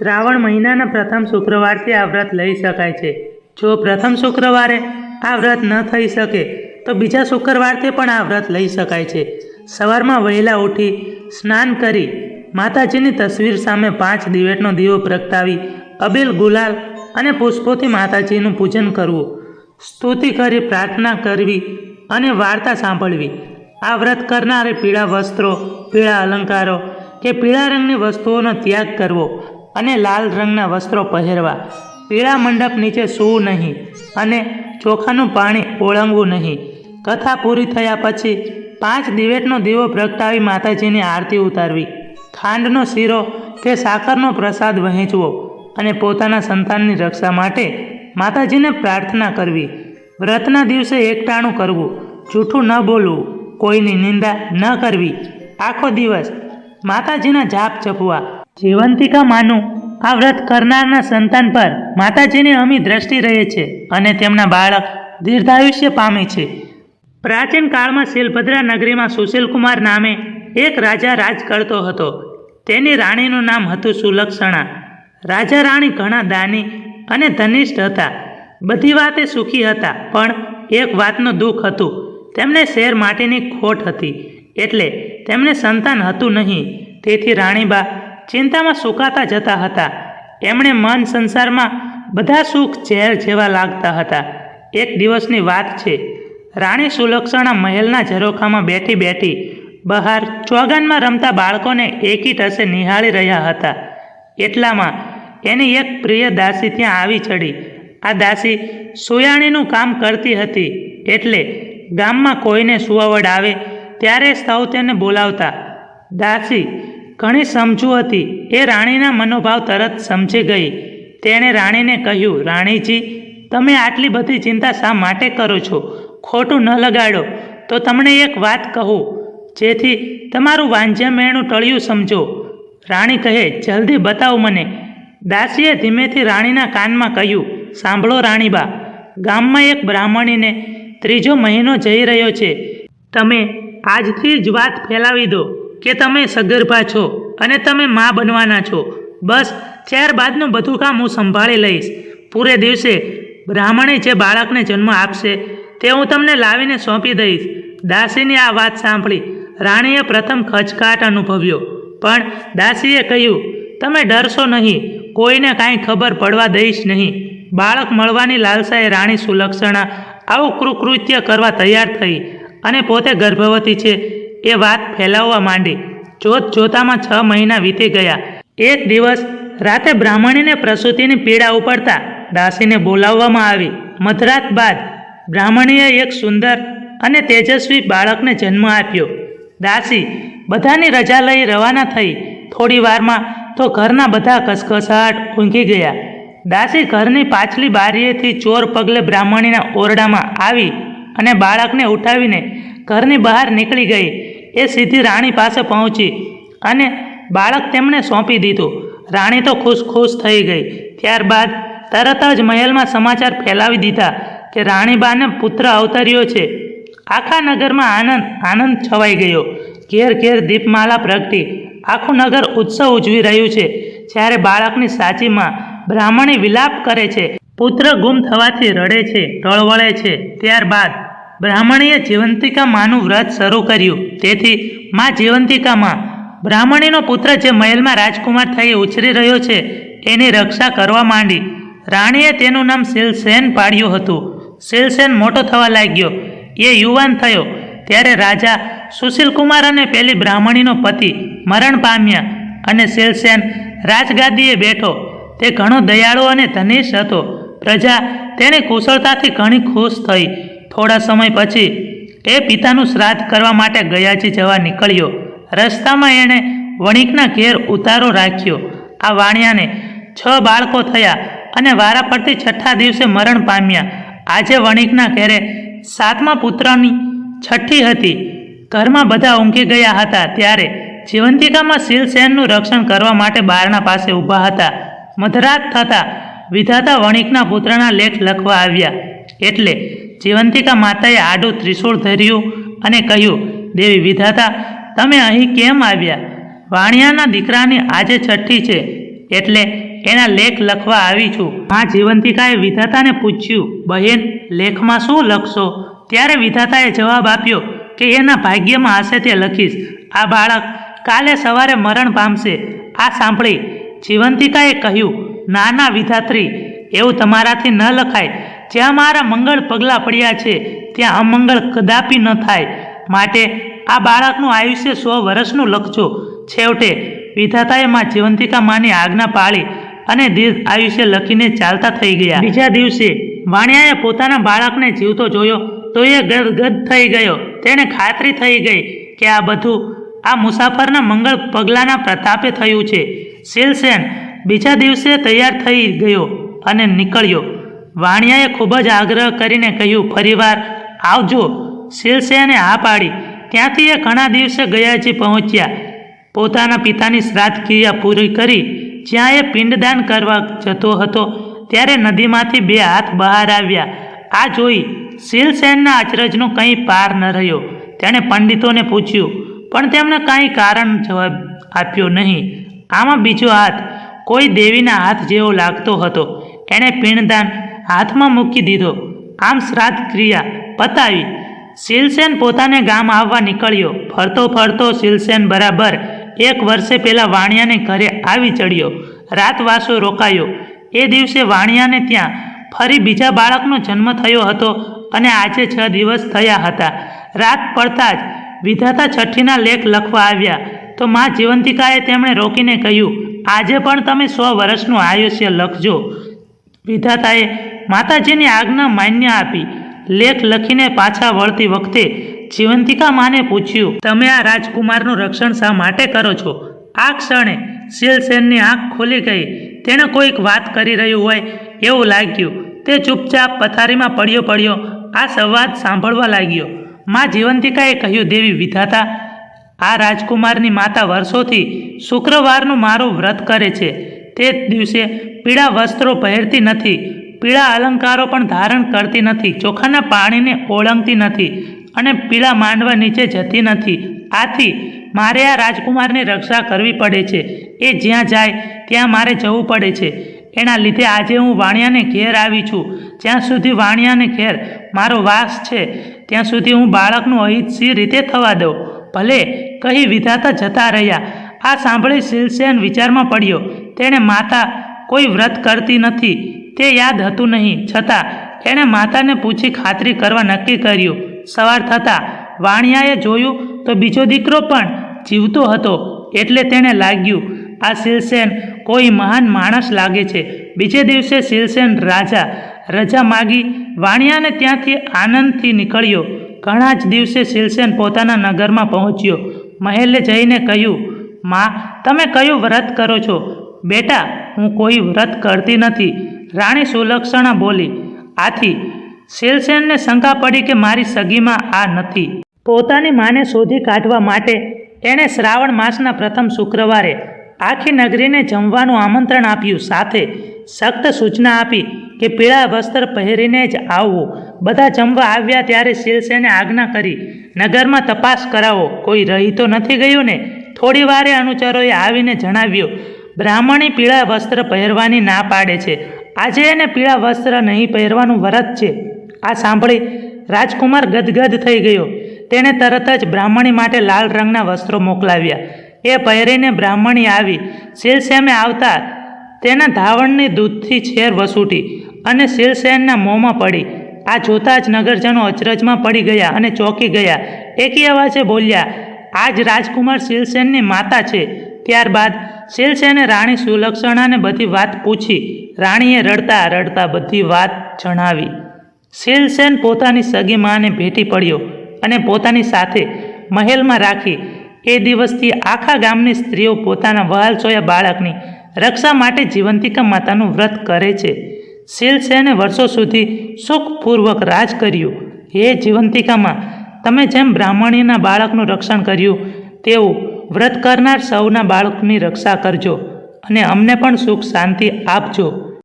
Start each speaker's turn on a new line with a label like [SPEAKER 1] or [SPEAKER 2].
[SPEAKER 1] શ્રાવણ મહિનાના પ્રથમ શુક્રવારથી આ વ્રત લઈ શકાય છે. જો પ્રથમ શુક્રવારે આ વ્રત ન થઈ શકે, તો બીજા શુક્રવારથી પણ આ વ્રત લઈ શકાય છે. સવારમાં વહેલા ઉઠી સ્નાન કરી માતાજીની તસવીર સામે પાંચ દિવેટનો દીવો પ્રગટાવી, અબીલ, ગુલાલ અને પુષ્પોથી માતાજીનું પૂજન કરવું. સ્તુતિ કરી, પ્રાર્થના કરવી અને વાર્તા સાંભળવી. આ વ્રત કરનારે પીળા વસ્ત્રો, પીળા અલંકારો કે પીળા રંગની વસ્તુઓનો ત્યાગ કરવો અને લાલ રંગના વસ્ત્રો પહેરવા. પીળા મંડપ નીચે સૂવું નહીં અને ચોખાનું પાણી ઓળંગવું નહીં. કથા પૂરી થયા પછી પાંચ દિવેટનો દીવો પ્રગટાવી માતાજીની આરતી ઉતારવી. ખાંડનો શીરો કે સાકરનો પ્રસાદ વહેંચવો અને પોતાના સંતાનની રક્ષા માટે માતાજીને પ્રાર્થના કરવી. વ્રતના દિવસે એકટાણું કરવું, જૂઠું ન બોલવું, કોઈની નિંદા ન કરવી. આખો દિવસ માતાજીના જાપ જપવા જીવંતિકા માનું આ વ્રત કરનારના સંતાન પર માતાજીની અમી દ્રષ્ટિ રહે છે અને તેમના બાળક દીર્ઘાયુષ્ય પામે છે. પ્રાચીન કાળમાં શિલભદ્રા નગરીમાં સુશીલકુમાર નામે એક રાજા રાજ કરતો હતો. તેની રાણીનું નામ હતું સુલક્ષણા. રાજા રાણી ઘણા દાની અને ધનિષ્ઠ હતા. બધી વાતે સુખી હતા, પણ એક વાતનું દુઃખ હતું. તેમને શેર માટેની ખોટ હતી. એટલે તેમને સંતાન હતું નહીં. તેથી રાણીબા ચિંતામાં સુકાતા જતા હતા. એમણે મન સંસારમાં બધા સુખ ઝેર જેવા લાગતા હતા. એક દિવસની વાત છે. રાણી સુલક્ષણા મહેલના ઝરોખામાં બેઠી બેઠી બહાર ચોગાનમાં રમતા બાળકોને એકી ટસે નિહાળી રહ્યા હતા. એટલામાં એની એક પ્રિય દાસી ત્યાં આવી ચડી. આ દાસી સુયાણીનું કામ કરતી હતી. એટલે ગામમાં કોઈને સુવાવડ આવે ત્યારે સૌ તેને બોલાવતા. દાસી ઘણી સમજુ હતી. એ રાણીના મનોભાવ તરત સમજી ગઈ. તેણે રાણીને કહ્યું, રાણીજી, તમે આટલી બધી ચિંતા શા માટે કરો છો? ખોટું ન લગાડો. તો તમને એક વાત કહું. જેથી તમારું વાંજ્યા મેણું ટળ્યું સમજો. રાણી કહે, જલ્દી બતાવો મને. દાસીએ ધીમેથી રાણીના કાનમાં કહ્યું, સાંભળો રાણીબા, ગામમાં એક બ્રાહ્મણીને ત્રીજો મહિનો જઈ રહ્યો છે. તમે આજથી જ વાત ફેલાવી દો. કે તમે સગર્ભા છો અને તમે મા બનવાના છો. બસ, ત્યારબાદનું બધું કામ હું સંભાળી લઈશ. પૂરે દિવસે બ્રાહ્મણે જે બાળકને જન્મ આપશે તે હું તમને લાવીને સોંપી દઈશ. દાસીની આ વાત સાંભળી રાણીએ પ્રથમ ખચકાટ અનુભવ્યો. પણ દાસીએ કહ્યું, તમે ડરશો નહીં, કોઈને કાંઈ ખબર પડવા દઈશ નહીં. બાળક મળવાની લાલસાએ રાણી સુલક્ષણા આવું કૃકૃત્ય કરવા તૈયાર થઈ અને પોતે ગર્ભવતી છે. એ વાત ફેલાવવા માંડી. જોત જોતામાં છ મહિના વીતી ગયા. એક દિવસ રાતે બ્રાહ્મણીને પ્રસૂતિની પીડા ઉપડતા દાસીને બોલાવવામાં આવી. મધરાત બાદ બ્રાહ્મણીએ એક સુંદર અને તેજસ્વી બાળકને જન્મ આપ્યો. દાસી બધાની રજા લઈ રવાના થઈ થોડી વારમાં તો ઘરના બધા કસકસાટ ઊંઘી ગયા. દાસી ઘરની પાછલી બારીએથી ચોર પગલે બ્રાહ્મણીના ઓરડામાં આવી અને બાળકને ઉઠાવીને ઘરની બહાર નીકળી ગઈ. એ સીધી રાણી પાસે પહોંચી અને બાળક તેમણે સોંપી દીધું. રાણી તો ખુશ ખુશ થઈ ગઈ. ત્યારબાદ તરત જ મહેલમાં સમાચાર ફેલાવી દીધા કે રાણીબાને પુત્ર અવતર્યો છે. આખા નગરમાં આનંદ આનંદ છવાઈ ગયો. ઘેર ઘેર દીપમાલા પ્રગટી. આખું નગર ઉત્સવ ઉજવી રહ્યું છે. જ્યારે બાળકની સાચીમાં બ્રાહ્મણી વિલાપ કરે છે, પુત્ર ગુમ થવાથી રડે છે, ટળવળે છે. ત્યારબાદ બ્રાહ્મણીએ જીવંતિકા માનું વ્રત શરૂ કર્યું. તેથી માં જીવંતિકામાં બ્રાહ્મણીનો પુત્ર જે મહેલમાં રાજકુમાર થઈ ઉછરી રહ્યો છે એની રક્ષા કરવા માંડી. રાણીએ તેનું નામ શિલસેન પાડ્યું હતું. શિલસેન મોટો થવા લાગ્યો. એ યુવાન થયો. ત્યારે રાજા સુશીલકુમાર અને પેલી બ્રાહ્મણીનો પતિ મરણ પામ્યા અને શિલસેન રાજગાદીએ બેઠો. તે ઘણો દયાળુ અને ધનિષ્ઠ હતો. પ્રજા તેની કુશળતાથી ઘણી ખુશ થઈ. થોડા સમય પછી એ પિતાનું શ્રાદ્ધ કરવા માટે ગયાજી જવા નીકળ્યો. રસ્તામાં એણે વણિકના ઘેર ઉતારો રાખ્યો. આ વાણિયાને છ બાળકો થયા અને વારા પરથી છઠ્ઠા દિવસે મરણ પામ્યા. આજે વણિકના ઘેરે સાતમા પુત્રની છઠ્ઠી હતી. ઘરમાં બધા ઊંઘી ગયા હતા ત્યારે જીવંતિકામાં શિલસેનનું રક્ષણ કરવા માટે બારણા પાસે ઊભા હતા. મધરાત થતાં વિધાતા વણિકના પુત્રના લેખ લખવા આવ્યા. એટલે જીવંતિકા માતાએ આડું ત્રિશૂળ ધર્યું અને કહ્યું, દેવી વિધાતા, તમે અહીં કેમ આવ્યા? વાણિયાના દીકરાની આજે છઠ્ઠી છે, એટલે એના લેખ લખવા આવી છું. આ જીવંતિકાએ વિધાતાને પૂછ્યું, બહેન, લેખમાં શું લખશો? ત્યારે વિધાતાએ જવાબ આપ્યો, કે એના ભાગ્યમાં હશે તે લખીશ. આ બાળક કાલે સવારે મરણ પામશે. આ સાંભળી જીવંતિકાએ કહ્યું ના ના વિધાત્રી, એવું તમારાથી ન લખાય. જ્યાં મારા મંગળ પગલાં પડ્યા છે, ત્યાં અમંગળ કદાપી ન થાય. માટે આ બાળકનું આયુષ્ય સો વર્ષનું લખજો. છેવટે, વિધાતાએ માં જીવંતિકા માની આજ્ઞા પાળી અને દીર્ઘ આયુષ્ય લખીને ચાલતા થઈ ગયા. બીજા દિવસે, વાણિયાએ પોતાના બાળકને જીવતો જોયો, તો એ ગદગદ થઈ ગયો. તેને ખાતરી થઈ ગઈ કે આ બધું આ મુસાફરના મંગળ પગલાંના પ્રતાપે થયું છે. શિલસેન બીજા દિવસે તૈયાર થઈ ગયો અને નીકળ્યો. વાણિયાએ ખૂબ જ આગ્રહ કરીને કહ્યું, ફરીવાર આવજો. શિલસેને હા પાડી. ત્યાંથી એ ઘણા દિવસે ગયાજી પહોંચ્યા. પોતાના પિતાની શ્રાદ્ધ ક્રિયા પૂરી કરી. જ્યાં એ પિંડદાન કરવા જતો હતો, ત્યારે નદીમાંથી બે હાથ બહાર આવ્યા. આ જોઈ શિલસેનના અચરજનો કંઈ પાર ન રહ્યો. તેણે પંડિતોને પૂછ્યું, પણ તેમણે કાંઈ કારણ જવાબ આપ્યો નહીં. આમાં બીજો હાથ કોઈ દેવીના હાથ જેવો લાગતો હતો. એણે પિંડદાન હાથમાં મૂકી દીધો. આમ શ્રાદ્ધ ક્રિયા પતાવી શિલસેન પોતાને ગામ આવવા નીકળ્યો. ફરતો ફરતો શિલસેન બરાબર એક વર્ષે પહેલાં વાણિયાને ઘરે આવી ચડ્યો. રાતવાસો રોકાયો. એ દિવસે વાણિયાને ત્યાં ફરી બીજા બાળકનો જન્મ થયો હતો અને આજે છ દિવસ થયા હતા. રાત પડતા જ વિધાતા છઠ્ઠીના લેખ લખવા આવ્યા. તો મા જીવંતિકાએ તેમણે રોકીને કહ્યું, આજે પણ તમે સો વર્ષનું આયુષ્ય લખજો. વિધાતાએ માતાજીની આજ્ઞા માન્ય આપી. લેખ લખીને પાછા વળતી વખતે જીવંતિકા માને પૂછ્યું, તમે આ રાજકુમારનું રક્ષણ શા માટે કરો છો? આ ક્ષણે શિલસેનની આંખ ખુલી ગઈ. તેણે કોઈક વાત કરી રહ્યું હોય એવું લાગ્યું. તે ચૂપચાપ પથારીમાં પડ્યો પડ્યો. આ સંવાદ સાંભળવા લાગ્યો. માં જીવંતિકાએ કહ્યું, દેવી વિધાતા, આ રાજકુમારની માતા વર્ષોથી શુક્રવારનું મારું વ્રત કરે છે. તે દિવસે પીળા વસ્ત્રો પહેરતી નથી. પીળા અલંકારો પણ ધારણ કરતી નથી, ચોખાના પાણીને ઓળંગતી નથી અને પીળા માંડવા નીચે જતી નથી. આથી મારે આ રાજકુમારની રક્ષા કરવી પડે છે. એ જ્યાં જાય, ત્યાં મારે જવું પડે છે. એના લીધે આજે હું વાણિયાને ઘેર આવી છું. જ્યાં સુધી વાણિયાને ઘેર મારો વાસ છે, ત્યાં સુધી હું બાળકનું અહિત સી રીતે થવા દઉં. ભલે કહી વિધાતા જતા રહ્યા. આ સાંભળી શિલસેન વિચારમાં પડ્યો, તેણે માતા કોઈ વ્રત કરતી નથી. તે યાદ હતું નહીં. છતાં, એણે માતાને પૂછી ખાતરી કરવા નક્કી કર્યું. સવાર થતાં, વાણિયાએ જોયું તો બીજો દીકરો પણ જીવતો હતો, એટલે તેણે લાગ્યું, આ શિલસેન કોઈ મહાન માણસ લાગે છે. બીજે દિવસે શિલસેન રાજા, રજા માગી, વાણિયાને ત્યાંથી આનંદથી નીકળ્યો. ઘણા જ દિવસે શિલસેન પોતાના નગરમાં પહોંચ્યો. મહેલે જઈને કહ્યું, માં, તમે કયું વ્રત કરો છો? બેટા, હું કોઈ વ્રત કરતી નથી. રાણી સુલક્ષણા બોલી, આથી શિલસેનને શંકા પડી કે મારી સગીમાં આ નથી. પોતાની માને શોધી કાઢવા માટે એણે શ્રાવણ માસના પ્રથમ શુક્રવારે આખી નગરીને જમવાનું આમંત્રણ આપ્યું. સાથે સખ્ત સૂચના આપી કે પીળા વસ્ત્ર પહેરીને જ આવવું. બધા જમવા આવ્યા ત્યારે શિલસેને આજ્ઞા કરી, નગરમાં તપાસ કરાવો. કોઈ રહી તો નથી ગયું ને? થોડી વારે અનુચરોએ આવીને જણાવ્યું, બ્રાહ્મણી પીળા વસ્ત્ર પહેરવાની ના પાડે છે. આજે એને પીળા વસ્ત્ર નહીં પહેરવાનું વ્રત છે. આ સાંભળી રાજકુમાર ગદગદ થઈ ગયો. તેણે તરત જ બ્રાહ્મણી માટે લાલ રંગના વસ્ત્રો મોકલાવ્યા. એ પહેરીને બ્રાહ્મણી આવી. શિલસેમે આવતા તેના ધાવણની દૂધથી છેર વસૂટી અને શિલસેનના મોંમાં પડી. આ જોતાં જ નગરજનો અચરજમાં પડી ગયા અને ચોંકી ગયા. એકી અવાજે બોલ્યા, આજ રાજકુમાર શિલસેનની માતા છે. ત્યારબાદ શિલસેને રાણી સુલક્ષણાને બધી વાત પૂછી, રાણીએ રડતા રડતા બધી વાત જણાવી. શિલસેન પોતાની સગી માને ભેટી પડ્યો અને પોતાની સાથે મહેલમાં રાખી. એ દિવસથી આખા ગામની સ્ત્રીઓ પોતાના વહાલ સોયા બાળકની રક્ષા માટે જીવંતિકા માતાનું વ્રત કરે છે. શિલસેને વર્ષો સુધી સુખપૂર્વક રાજ કર્યું. હે જીવંતિકામાં, તમે જેમ બ્રાહ્મણીના બાળકનું રક્ષણ કર્યું, તેવું વ્રત કરનાર સૌના બાળકની રક્ષા કરજો અને અમને પણ સુખ શાંતિ આપજો.